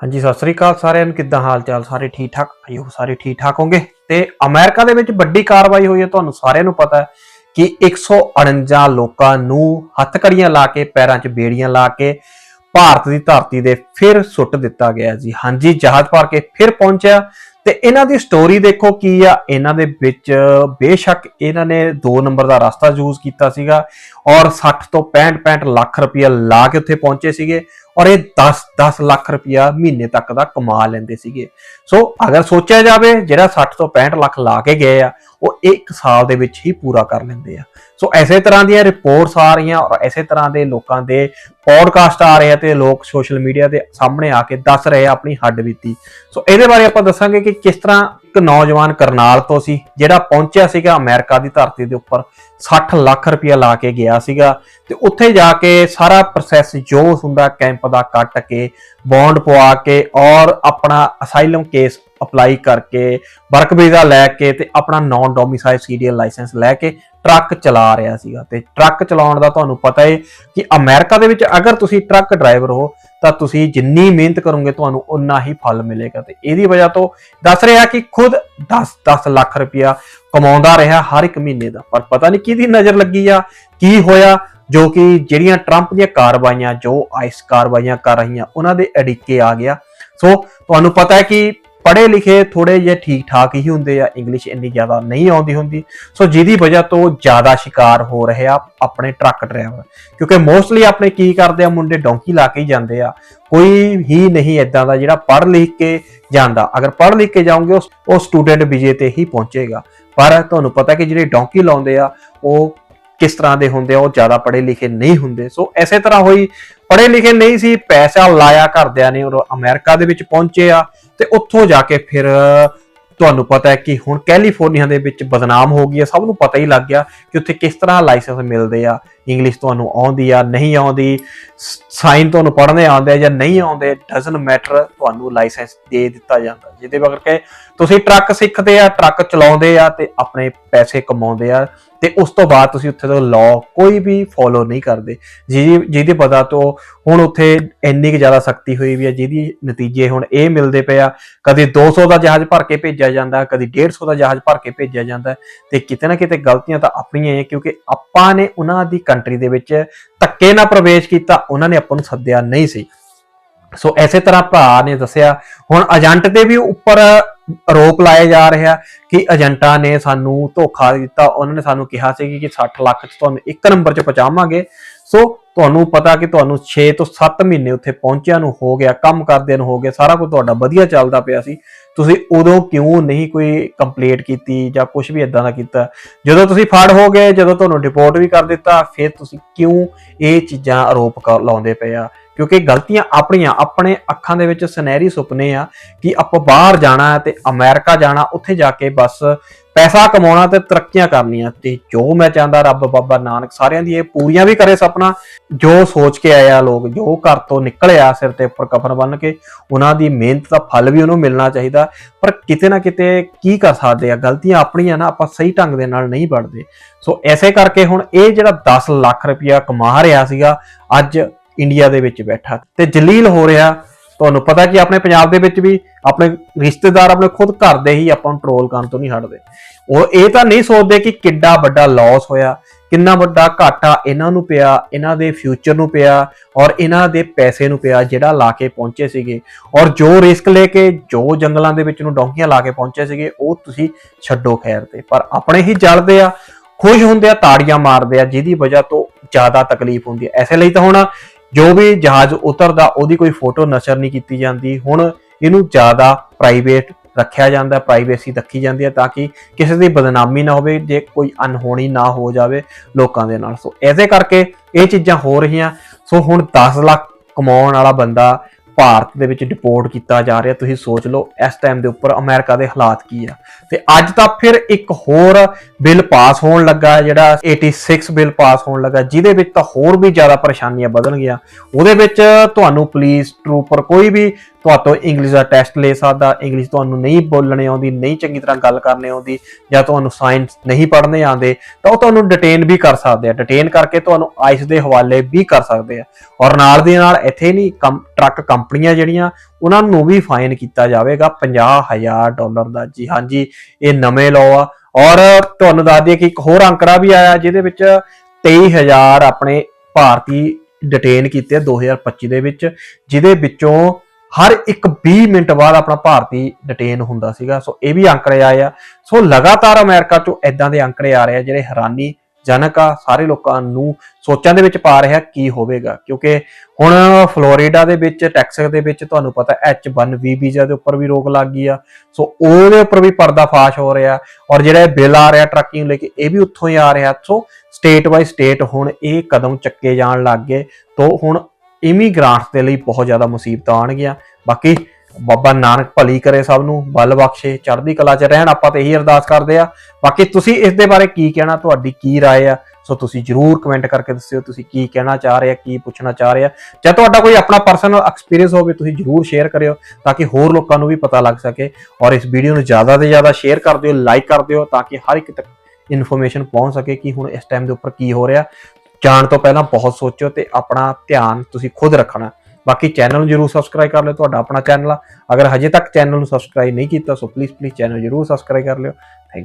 ਹਾਂਜੀ, ਸਤਿ ਸ੍ਰੀ ਅਕਾਲ ਸਾਰਿਆਂ ਨੂੰ। ਕਿੱਦਾਂ ਹਾਲ ਚਾਲ ਸਾਰੇ ਠੀਕ ਠਾਕ ਆਇਓ ਸਾਰੇ ਠੀਕ ਠਾਕ ਹੋਗੇ ਤੇ ਅਮਰੀਕਾ ਦੇ ਵਿੱਚ ਵੱਡੀ ਕਾਰਵਾਈ ਹੋਈ ਹੈ, ਤੁਹਾਨੂੰ ਸਾਰਿਆਂ ਨੂੰ ਪਤਾ ਹੈ ਕਿ 149 ਲੋਕਾਂ ਨੂੰ ਹੱਥਕੜੀਆਂ ਲਾ ਕੇ, ਪੈਰਾਂ 'ਚ ਬੇੜੀਆਂ ਲਾ ਕੇ ਭਾਰਤ ਦੀ ਧਰਤੀ ਦੇ ਫਿਰ ਸੁੱਟ ਦਿੱਤਾ ਗਿਆ ਜੀ। ਹਾਂਜੀ, ਜਹਾਜ਼ ਭਰ ਕੇ ਫਿਰ ਪਹੁੰਚਿਆ। ਤੇ ਇਹਨਾਂ ਦੀ ਸਟੋਰੀ ਦੇਖੋ ਕੀ ਆ। ਇਹਨਾਂ ਦੇ ਵਿੱਚ ਬੇਸ਼ੱਕ ਇਹਨਾਂ ਨੇ 2 ਨੰਬਰ ਦਾ ਰਸਤਾ ਯੂਜ਼ ਕੀਤਾ ਸੀਗਾ ਔਰ 60 ਤੋਂ 65 65 ਲੱਖ ਰੁਪਇਆ ਲਾ ਕੇ ਉੱਥੇ ਪਹੁੰਚੇ ਸੀਗੇ। ਔਰ ਇਹ 10 10 ਲੱਖ ਰੁਪਇਆ ਮਹੀਨੇ ਤੱਕ ਦਾ ਕਮਾ ਲੈਂਦੇ ਸੀਗੇ। ਸੋ ਅਗਰ ਸੋਚਿਆ ਜਾਵੇ, ਜਿਹੜਾ 60 ਤੋਂ 65 ਲੱਖ ਲਾ ਕੇ ਗਏ ਆ, ਉਹ ਇੱਕ ਸਾਲ ਦੇ ਵਿੱਚ ਹੀ ਪੂਰਾ ਕਰ ਲੈਂਦੇ ਆ। ਸੋ ਐਸੇ ਤਰ੍ਹਾਂ ਦੀਆਂ ਰਿਪੋਰਟਸ ਆ ਰਹੀਆਂ ਔਰ ਐਸੇ ਤਰ੍ਹਾਂ ਦੇ ਲੋਕਾਂ ਦੇ ਪੋਡਕਾਸਟ ਆ ਰਹੇ ਆ ਤੇ ਲੋਕ ਸੋਸ਼ਲ ਮੀਡੀਆ ਦੇ ਸਾਹਮਣੇ ਆ ਕੇ ਦੱਸ ਰਹੇ ਆ ਆਪਣੀ ਹੱਡ ਬੀਤੀ। ਸੋ ਇਹਦੇ ਬਾਰੇ ਆਪਾਂ ਦੱਸਾਂਗੇ ਕਿ ਕਿਸ ਤਰ੍ਹਾਂ ਇੱਕ ਨੌਜਵਾਨ ਕਰਨਾਲ ਤੋਂ ਸੀ, ਜਿਹੜਾ ਪਹੁੰਚਿਆ ਸੀਗਾ ਅਮਰੀਕਾ ਦੀ ਧਰਤੀ ਦੇ ਉੱਪਰ 60 ਲੱਖ ਰੁਪਇਆ ਲਾ ਕੇ ਗਿਆ ਸੀਗਾ। ਤੇ ਉੱਥੇ ਜਾ ਕੇ ਸਾਰਾ ਪ੍ਰੋਸੈਸ ਜੋ ਹੁੰਦਾ ਕੈਂਪ ਦਾ ਕੱਟ ਕੇ ਬੌਂਡ ਪਵਾ ਕੇ ਔਰ ਆਪਣਾ ਅਸਾਈਲਮ ਕੇਸ ਅਪਲਾਈ ਕਰਕੇ ਵਰਕ ਵੀਜ਼ਾ ਲੈ ਕੇ ਤੇ ਆਪਣਾ ਨਾਨ ਡੋਮਿਸਾਈਲ ਸੀਰੀਅਲ ਲਾਇਸੈਂਸ ਲੈ ਕੇ ਟਰੱਕ ਚਲਾ ਰਿਹਾ ਸੀਗਾ। ਤੇ ਟਰੱਕ ਚਲਾਉਣ ਦਾ ਤੁਹਾਨੂੰ ਪਤਾ ਹੈ ਕਿ ਅਮਰੀਕਾ ਦੇ ਵਿੱਚ ਅਗਰ ਤੁਸੀਂ ਟਰੱਕ ਡਰਾਈਵਰ ਹੋ ਤਾਂ ਤੁਸੀਂ ਜਿੰਨੀ ਮਿਹਨਤ ਕਰੋਗੇ, ਤੁਹਾਨੂੰ ਉਨਾ ਹੀ ਫਲ ਮਿਲੇਗਾ। ਤੇ ਇਹਦੀ ਵਜ੍ਹਾ ਤੋਂ ਦੱਸ ਰਿਹਾ ਕਿ ਖੁਦ 10-10 ਲੱਖ ਰੁਪਇਆ ਕਮਾਉਂਦਾ ਰਿਹਾ ਹਰ ਇੱਕ ਮਹੀਨੇ ਦਾ। ਪਰ ਪਤਾ ਨਹੀਂ ਕਿਹਦੀ ਨਜ਼ਰ ਲੱਗੀ ਆ, ਕੀ ਹੋਇਆ, ਜੋ ਕਿ ਜਿਹੜੀਆਂ ਟਰੰਪ ਦੀਆਂ ਕਾਰਵਾਈਆਂ, ਜੋ ਆਈਸ ਕਾਰਵਾਈਆਂ ਕਰ ਰਹੀਆਂ, ਉਹਨਾਂ ਦੇ ਅੜਿੱਕੇ ਆ ਗਿਆ। ਸੋ ਤੁਹਾਨੂੰ ਪਤਾ ਹੈ ਕਿ ਪੜ੍ਹੇ ਲਿਖੇ ਥੋੜੇ ਜਿਹੇ ਠੀਕ ਠਾਕ ਹੀ ਹੁੰਦੇ ਆ ਇੰਗਲਿਸ਼ ਇੰਨੀ ਜ਼ਿਆਦਾ ਨਹੀਂ ਆਉਂਦੀ ਹੁੰਦੀ। ਸੋ ਜਿਹਦੀ ਵਜ੍ਹਾ ਤੋਂ ਜ਼ਿਆਦਾ ਸ਼ਿਕਾਰ ਹੋ ਰਹੇ ਆ ਆਪਣੇ ਟਰੱਕ ਡਰਾਈਵਰ। ਕਿਉਂਕਿ ਮੋਸਟਲੀ ਆਪਣੇ ਕੀ ਕਰਦੇ ਆ, ਮੁੰਡੇ ਡੌਂਕੀ ਲਾ ਕੇ ਹੀ ਜਾਂਦੇ ਆ। ਕੋਈ ਹੀ ਨਹੀਂ ਇਦਾਂ ਦਾ ਜਿਹੜਾ ਪੜ੍ਹ ਲਿਖ ਕੇ ਜਾਂਦਾ। ਅਗਰ ਪੜ੍ਹ ਲਿਖ ਕੇ ਜਾਓਗੇ, ਉਸ- ਉਹ ਸਟੂਡੈਂਟ ਵਿਜੇ ਤੇ ਹੀ ਪਹੁੰਚੇਗਾ। ਪਰ ਤੁਹਾਨੂੰ ਪਤਾ ਕਿ ਜਿਹੜੇ ਡੌਂਕੀ ਲਾਉਂਦੇ ਆ, ਉਹ ਕਿਸ ਤਰ੍ਹਾਂ ਦੇ ਹੁੰਦੇ ਆ, ਉਹ ਜ਼ਿਆਦਾ ਪੜ੍ਹੇ ਲਿਖੇ ਨਹੀਂ ਹੁੰਦੇ। ਸੋ ਐਸੇ ਤਰ੍ਹਾਂ ਹੋਈ ਪੜ੍ਹੇ ਲਿਖੇ ਨਹੀਂ ਸੀ, ਪੈਸਾ ਲਾਇਆ ਘਰਦਿਆਂ ਨੇ ਔਰ ਅਮਰੀਕਾ ਦੇ ਵਿੱਚ ਪਹੁੰਚੇ ਆ ਤੇ ਉੱਥੋਂ ਜਾ ਕੇ ਫਿਰ ਤੁਹਾਨੂੰ ਪਤਾ ਹੈ ਕਿ ਹੁਣ ਕੈਲੀਫੋਰਨੀਆ ਦੇ ਵਿੱਚ ਬਦਨਾਮ ਹੋ ਗਈ ਹੈ। ਸਭ ਨੂੰ ਪਤਾ ਹੀ ਲੱਗ ਗਿਆ ਕਿ ਉੱਥੇ ਕਿਸ ਤਰ੍ਹਾਂ ਲਾਇਸੈਂਸ ਮਿਲਦੇ ਆ। ਇੰਗਲਿਸ਼ ਤੁਹਾਨੂੰ ਆਉਂਦੀ ਆ, ਨਹੀਂ ਆਉਂਦੀ ਸਾਈਨ ਤੁਹਾਨੂੰ ਪੜ੍ਹਨੇ ਆਉਂਦੇ ਆ ਜਾਂ ਨਹੀਂ ਆਉਂਦੇ ਡਸਨਟ ਮੈਟਰ ਤੁਹਾਨੂੰ ਲਾਇਸੈਂਸ ਦੇ ਦਿੱਤਾ ਜਾਂਦਾ। ਜਿਹਦੇ ਬਗਰ ਤੁਸੀਂ ਟਰੱਕ ਸਿੱਖਦੇ ਆ, ਟਰੱਕ ਚਲਾਉਂਦੇ ਆ ਤੇ ਆਪਣੇ ਪੈਸੇ ਕਮਾਉਂਦੇ ਆ ਤੇ ਉਸ ਤੋਂ ਬਾਅਦ ਤੁਸੀਂ ਉੱਥੇ ਤੋਂ ਲਾਅ ਕੋਈ ਵੀ ਫੋਲੋ ਨਹੀਂ ਕਰਦੇ। ਜਿਹਦੀ ਜਿਹਦੀ ਪਤਾ ਤੋਂ ਹੁਣ ਉੱਥੇ ਇੰਨੀ ਕੁ ਜ਼ਿਆਦਾ ਸਖਤੀ ਹੋਈ ਵੀ ਹੈ ਜਿਹਦੀ ਨਤੀਜੇ ਹੁਣ ਇਹ ਮਿਲਦੇ ਪਏ ਆ, ਕਦੇ 200 ਦਾ ਜਹਾਜ਼ ਭਰ ਕੇ ਭੇਜਿਆ ਜਾਂਦਾ, ਕਦੇ 150 ਦਾ ਜਹਾਜ਼ ਭਰ ਕੇ ਭੇਜਿਆ ਜਾਂਦਾ ਤੇ ਕਿਤੇ ਨਾ ਕਿਤੇ ਗਲਤੀਆਂ ਤਾਂ ਆਪਣੀਆਂ ਹੀ ਹੈ ਕਿਉਂਕਿ ਆਪਾਂ ਨੇ ਉਹਨਾਂ ਦੀ ਕੰਟਰੀ ਦੇ ਵਿੱਚ ਧੱਕੇ ਨਾਲ ਪ੍ਰਵੇਸ਼ ਕੀਤਾ, ਉਹਨਾਂ ਨੇ ਆਪਾਂ ਨੂੰ ਸੱਦਿਆ ਨਹੀਂ ਸੀ। ਸੋ ਐਸੇ ਤਰ੍ਹਾਂ ਭਰਾ ਨੇ ਦੱਸਿਆ, ਹੁਣ ਏਜੰਟ ਤੇ ਵੀ ਉੱਪਰ ਆਰੋਪ ਲਾਏ ਜਾ ਰਿਹਾ ਕਿ ਏਜੰਟਾਂ ਨੇ ਸਾਨੂੰ ਧੋਖਾ ਦਿੱਤਾ। ਉਹਨਾਂ ਨੇ ਸਾਨੂੰ ਕਿਹਾ ਸੀ ਕਿ 60 ਲੱਖ ਚ ਤੁਹਾਨੂੰ ਇੱਕ ਨੰਬਰ 'ਚ ਪਹੁੰਚਾਵਾਂਗੇ। ਸੋ ਤੁਹਾਨੂੰ ਪਤਾ ਕਿ ਤੁਹਾਨੂੰ 6 ਤੋਂ 7 ਮਹੀਨੇ ਉੱਥੇ ਪਹੁੰਚਿਆਂ ਨੂੰ ਹੋ ਗਿਆ, ਕੰਮ ਕਰਦੇ ਨੂੰ ਹੋ ਗਿਆ, ਸਾਰਾ ਕੁਝ ਤੁਹਾਡਾ ਵਧੀਆ ਚੱਲਦਾ ਪਿਆ ਸੀ। ਤੁਸੀਂ ਉਦੋਂ ਕਿਉਂ ਨਹੀਂ ਕੋਈ ਕੰਪਲੀਟ ਕੀਤੀ ਜਾਂ ਕੁਝ ਵੀ ਇਦਾਂ ਦਾ ਕੀਤਾ? ਜਦੋਂ ਤੁਸੀਂ ਫੜ ਹੋ ਗਏ, ਜਦੋਂ ਤੁਹਾਨੂੰ ਰਿਪੋਰਟ ਵੀ ਕਰ ਦਿੱਤਾ, ਫਿਰ ਤੁਸੀਂ ਕਿਉਂ ਇਹ ਚੀਜ਼ਾਂ ਆਰੋਪ ਕਰ- ਲਾਉਂਦੇ ਪਏ ਆ? ਕਿਉਂਕਿ ਗਲਤੀਆਂ ਆਪਣੀਆਂ, ਆਪਣੇ ਅੱਖਾਂ ਦੇ ਵਿੱਚ ਸੁਨਹਿਰੀ ਸੁਪਨੇ ਆ ਕਿ ਆਪਾਂ ਬਾਹਰ ਜਾਣਾ ਹੈ ਤੇ ਅਮਰੀਕਾ ਜਾਣਾ, ਉੱਥੇ ਜਾ ਕੇ ਬਸ ਪੈਸਾ ਕਮਾਉਣਾ ਤੇ ਤਰੱਕੀਆਂ ਕਰਨੀਆਂ ਤੇ ਜੋ ਮੈਂ ਚਾਹੁੰਦਾ ਰੱਬ ਬਾਬਾ ਨਾਨਕ ਸਾਰਿਆਂ ਦੀ ਇਹ ਪੂਰੀਆਂ ਵੀ ਕਰੇ ਸੁਪਨਾ। ਜੋ ਸੋਚ ਕੇ ਆਇਆ ਲੋਕ, ਜੋ ਘਰ ਤੋਂ ਨਿਕਲਿਆ ਸਿਰ ਤੇ ਉੱਪਰ ਕਫਨ ਬੰਨ ਕੇ, ਉਹਨਾਂ ਦੀ ਮਿਹਨਤ ਦਾ ਫਲ ਵੀ ਉਹਨੂੰ ਮਿਲਣਾ ਚਾਹੀਦਾ। ਪਰ ਕਿਤੇ ਨਾ ਕਿਤੇ ਕੀ ਕਰ ਸਕਦੇ ਆ? ਗਲਤੀਆਂ ਆਪਣੀਆਂ ਨਾ ਆਪਾਂ ਸਹੀ ਢੰਗ ਦੇ ਨਾਲ ਨਹੀਂ ਵੜਦੇ ਸੋ ਐਸੇ ਕਰਕੇ ਹੁਣ ਇਹ ਜਿਹੜਾ 10 ਲੱਖ ਰੁਪਇਆ ਕਮਾ ਰਿਹਾ ਸੀਗਾ, ਅੱਜ ਇੰਡੀਆ ਦੇ ਵਿੱਚ ਬੈਠਾ। ਤੇ ਜਲੀਲ ਹੋ ਰਿਹਾ, ਤੁਹਾਨੂੰ ਪਤਾ ਕਿ ਆਪਣੇ ਪੰਜਾਬ ਦੇ ਵਿੱਚ ਵੀ ਆਪਣੇ ਰਿਸ਼ਤੇਦਾਰ ਆਪਣੇ ਖੁਦ ਘਰ ਦੇ ਹੀ ਆਪਾਂ ਨੂੰ ਟਰੋਲ ਕਰਨ ਤੋਂ ਨਹੀਂ ਹਟਦੇ। ਉਹ ਇਹ ਤਾਂ ਨਹੀਂ ਸੋਚਦੇ ਕਿ ਕਿੱਡਾ ਵੱਡਾ ਲਾਸ ਹੋਇਆ, ਕਿੰਨਾ ਵੱਡਾ ਘਾਟਾ ਇਹਨਾਂ ਨੂੰ ਪਿਆ, ਇਹਨਾਂ ਦੇ ਫਿਊਚਰ ਨੂੰ ਪਿਆ ਔਰ ਇਹਨਾਂ ਦੇ ਪੈਸੇ ਨੂੰ ਪਿਆ ਜਿਹੜਾ ਲਾ ਕੇ ਪਹੁੰਚੇ ਸੀਗੇ। ਔਰ ਜੋ ਰਿਸਕ ਲੈ ਕੇ, ਜੋ ਜੰਗਲਾਂ ਦੇ ਵਿੱਚ ਨੂੰ ਡੌਂਕੀਆਂ ਲਾ ਕੇ ਪਹੁੰਚੇ ਸੀਗੇ, ਉਹ ਤੁਸੀਂ ਛੱਡੋ ਖੈਰ ਤੇ। ਪਰ ਆਪਣੇ ਹੀ ਜਲਦੇ ਆ, ਖੁਸ਼ ਹੁੰਦੇ ਆ, ਤਾੜੀਆਂ ਮਾਰਦੇ ਆ, ਜਿਹਦੀ ਵਜ੍ਹਾ ਤੋਂ ਜ਼ਿਆਦਾ ਤਕਲੀਫ ਹੁੰਦੀ ਹੈ ਐਸੇ ਲਈ ਤਾਂ ਹੁਣ ਜੋ ਵੀ ਜਹਾਜ਼ ਉਤਰਦਾ, ਉਹਦੀ ਕੋਈ ਫੋਟੋ ਨਸ਼ਰ ਨਹੀਂ ਕੀਤੀ ਜਾਂਦੀ। ਹੁਣ ਇਹਨੂੰ ਜ਼ਿਆਦਾ ਪ੍ਰਾਈਵੇਟ ਰੱਖਿਆ ਜਾਂਦਾ ਪ੍ਰਾਈਵੇਸੀ ਰੱਖੀ ਜਾਂਦੀ ਹੈ ਤਾਂ ਕਿ ਕਿਸੇ ਦੀ ਬਦਨਾਮੀ ਨਾ ਹੋਵੇ, ਜੇ ਕੋਈ ਅਨਹੋਣੀ ਨਾ ਹੋ ਜਾਵੇ ਲੋਕਾਂ ਦੇ ਨਾਲ। ਸੋ ਐਸੇ ਕਰਕੇ ਇਹ ਚੀਜ਼ਾਂ ਹੋ ਰਹੀਆਂ। ਸੋ ਹੁਣ 10 ਲੱਖ ਕਮਾਉਣ ਵਾਲਾ ਬੰਦਾ ਭਾਰਤ ਦੇ ਵਿੱਚ ਡਿਪੋਰਟ ਕੀਤਾ ਜਾ ਰਿਹਾ। ਤੁਸੀਂ ਸੋਚ ਲਓ, ਇਸ ਟਾਈਮ ਦੇ ਉੱਪਰ ਅਮਰੀਕਾ ਦੇ ਹਾਲਾਤ ਕੀ ਆ। ਤੇ ਅੱਜ ਤਾਂ ਫਿਰ ਇੱਕ ਹੋਰ ਬਿੱਲ ਪਾਸ ਹੋਣ ਲੱਗਾ ਹੈ, ਜਿਹੜਾ 86 ਬਿੱਲ ਪਾਸ ਹੋਣ ਲੱਗਾ ਜਿਹਦੇ ਵਿੱਚ ਤਾਂ ਹੋਰ ਵੀ ਜ਼ਿਆਦਾ ਪਰੇਸ਼ਾਨੀਆਂ ਵਧਣਗੀਆਂ ਉਹਦੇ ਵਿੱਚ ਤੁਹਾਨੂੰ ਪੁਲਿਸ ਟਰੂਪਰ ਕੋਈ ਵੀ ਤੁਹਾਤੋਂ ਇੰਗਲਿਸ਼ ਦਾ ਟੈਸਟ ਲੈ ਸਕਦਾ ਇੰਗਲਿਸ਼ ਤੁਹਾਨੂੰ ਨਹੀਂ ਬੋਲਣੇ ਆਉਂਦੀ ਨਹੀਂ ਚੰਗੀ ਤਰ੍ਹਾਂ ਗੱਲ ਕਰਨੇ ਆਉਂਦੀ ਜਾਂ ਤੁਹਾਨੂੰ ਸਾਇੰਸ ਨਹੀਂ ਪੜ੍ਹਨੇ ਆਉਂਦੇ ਤਾਂ ਉਹ ਤੁਹਾਨੂੰ ਡਿਟੇਨ ਵੀ ਕਰ ਸਕਦੇ ਆ। ਡਿਟੇਨ ਕਰਕੇ ਤੁਹਾਨੂੰ ਆਈਸ ਦੇ ਹਵਾਲੇ ਵੀ ਕਰ ਸਕਦੇ ਆ। ਔਰ ਨਾਲ ਦੀ ਨਾਲ ਇੱਥੇ ਨਹੀਂ ਕੰਮ ਟਰੱਕ ਕੰਪਨੀਆਂ ਜਿਹੜੀਆਂ ਉਹਨਾਂ ਨੂੰ ਵੀ ਫਾਈਨ ਕੀਤਾ ਜਾਵੇਗਾ 50000 ਡਾਲਰ ਦਾ। ਜੀ ਹਾਂਜੀ ਇਹ ਨਵੇਂ ਲਾਅ ਆ। ਔਰ ਤੁਹਾਨੂੰ ਦੱਸ ਦਈਏ ਕਿ ਇੱਕ ਹੋਰ ਅੰਕੜਾ ਵੀ ਆਇਆ, ਜਿਹਦੇ ਵਿੱਚ 23000 ਆਪਣੇ ਭਾਰਤੀ ਡਿਟੇਨ ਕੀਤੇ ਆ 2025 ਦੇ ਵਿੱਚ, ਜਿਹਦੇ ਵਿੱਚੋਂ ਹਰ ਇੱਕ 20 ਮਿੰਟ ਬਾਅਦ ਆਪਣਾ ਭਾਰਤੀ ਡਿਟੇਨ ਹੁੰਦਾ ਸੀਗਾ। ਸੋ ਇਹ ਵੀ ਅੰਕੜੇ ਆਏ ਆ। ਸੋ ਲਗਾਤਾਰ ਅਮਰੀਕਾ ਚੋਂ ਐਦਾਂ ਦੇ ਅੰਕੜੇ ਆ ਰਹੇ ਆ, ਜਿਹੜੇ ਹੈਰਾਨੀ ਜਨਕ ਆ, ਸਾਰੇ ਲੋਕਾਂ ਨੂੰ ਸੋਚਾਂ ਦੇ ਵਿੱਚ ਪਾ ਰਿਹਾ ਕੀ ਹੋਵੇਗਾ। ਕਿਉਂਕਿ ਹੁਣ ਫਲੋਰੀਡਾ ਦੇ ਵਿੱਚ, ਟੈਕਸਸ ਦੇ ਵਿੱਚ ਤੁਹਾਨੂੰ ਪਤਾ H1B ਵੀਜ਼ਾ ਦੇ ਉੱਪਰ ਵੀ ਰੋਕ ਲੱਗ ਗਈ ਆ। ਸੋ ਉਹਦੇ ਉੱਪਰ ਵੀ ਪਰਦਾਫਾਸ਼ ਹੋ ਰਿਹਾ ਔਰ ਜਿਹੜਾ ਬਿੱਲ ਆ ਰਿਹਾ ਟਰੱਕਿੰਗ ਲੈ ਕੇ, ਇਹ ਵੀ ਉੱਥੋਂ ਹੀ ਆ ਰਿਹਾ। ਸੋ ਸਟੇਟ ਬਾਈ ਸਟੇਟ ਹੁਣ ਇਹ ਕਦਮ ਚੱਕੇ ਜਾਣ ਲੱਗ ਗਏ। ਤੋਂ ਹੁਣ ਇਮੀਗ੍ਰਾਂਟਸ ਦੇ ਲਈ ਬਹੁਤ ਜ਼ਿਆਦਾ ਮੁਸੀਬਤਾਂ ਆਣਗੀਆਂ ਬਾਕੀ ਬਾਬਾ ਨਾਨਕ ਭਲੀ ਕਰੇ ਸਭ ਨੂੰ ਬਲ ਬਖਸ਼ੇ ਚੜ੍ਹਦੀ ਕਲਾ 'ਚ ਰਹਿਣ ਆਪਾਂ ਤੇ ਇਹੀ ਅਰਦਾਸ ਕਰਦੇ ਆ ਬਾਕੀ ਤੁਸੀਂ ਇਸ ਦੇ ਬਾਰੇ ਕੀ ਕਹਿਣਾ ਤੁਹਾਡੀ ਕੀ رائے ਆ ਸੋ ਤੁਸੀਂ ਜਰੂਰ ਕਮੈਂਟ ਕਰਕੇ ਦੱਸਿਓ ਤੁਸੀਂ ਕੀ ਕਹਿਣਾ ਚਾਹ ਰਹੇ ਆ ਕੀ ਪੁੱਛਣਾ ਚਾਹ ਰਹੇ ਆ ਜਾਂ ਤੁਹਾਡਾ ਕੋਈ ਆਪਣਾ ਪਰਸਨਲ ਐਕਸਪੀਰੀਅੰਸ ਹੋਵੇ ਤੁਸੀਂ ਜਰੂਰ ਸ਼ੇਅਰ ਕਰਿਓ ਤਾਂ ਕਿ ਹੋਰ ਲੋਕਾਂ ਨੂੰ ਵੀ ਪਤਾ ਲੱਗ ਸਕੇ ਔਰ ਇਸ ਵੀਡੀਓ ਨੂੰ ਜ਼ਿਆਦਾ ਤੋਂ ਜ਼ਿਆਦਾ ਸ਼ੇਅਰ ਕਰ ਦਿਓ ਲਾਈਕ ਕਰ ਦਿਓ ਤਾਂ ਕਿ ਹਰ ਇੱਕ ਤੱਕ ਇਨਫੋਰਮੇਸ਼ਨ ਪਹੁੰਚ ਸਕੇ ਕਿ ਹੁਣ ਇਸ ਟਾਈਮ ਦੇ ਉੱਪਰ ਕੀ ਹੋ ਰਿਹਾ ਜਾਣ ਤੋਂ ਪਹਿਲਾਂ ਬਹੁਤ ਸੋਚੋ ਤੇ ਆਪਣਾ ਧਿਆਨ ਤੁਸੀਂ ਖੁਦ ਰੱਖਣਾ ਬਾਕੀ ਚੈਨਲ ਨੂੰ ਜਰੂਰ ਸਬਸਕ੍ਰਾਈਬ ਕਰ ਲਿਓ, ਤੁਹਾਡਾ ਆਪਣਾ ਚੈਨਲ ਆ। ਅਗਰ ਹਜੇ ਤੱਕ ਚੈਨਲ ਨੂੰ ਸਬਸਕ੍ਰਾਈਬ ਨਹੀਂ ਕੀਤਾ, ਸੋ ਪਲੀਜ਼ ਪਲੀਜ਼ ਚੈਨਲ ਜਰੂਰ ਸਬਸਕ੍ਰਾਈਬ ਕਰ ਲਿਓ। Thank you